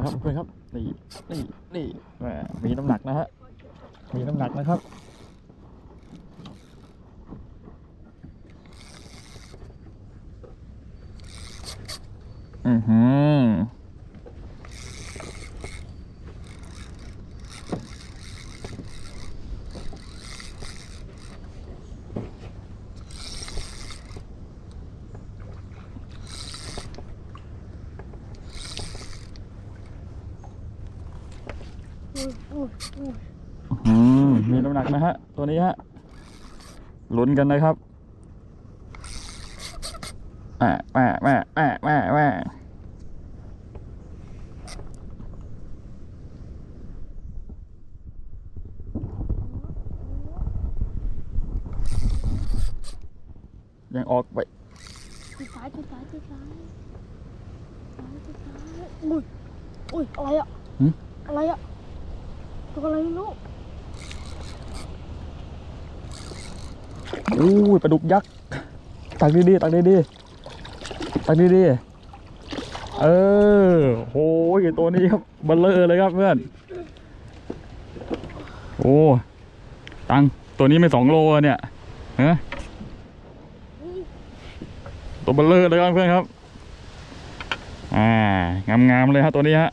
นะครับเพื่อนครับนี่นี่นี่มีน้ำหนักนะฮะมีน้ำหนักนะครับอือฮึ อืมมีน้ำหนักนะฮะ ตัวนี้ฮะลุ้นกันนะครับแม่แม่แม่แม่แม่แม่ยังออกไปที่ซ้ายที่ซ้ายที่ซ้ายซ้ายที่ซ้ายอุ้ยอุ้ยอะไรอะอะไรอะ ตัวอะไรไม่รู้อู้ยปลาดุกยักษ์ตักดีๆตักดีๆตักดีๆเออโอ้ยตัวนี้ครับเบัลเลอร์เลยครับเพื่อนโอ้ตังตัวนี้ไม่สองโลเนี่ยฮะตัวเบัลเลอร์เลยครับเพื่อนครับอ่างามๆเลยฮะตัวนี้ฮะ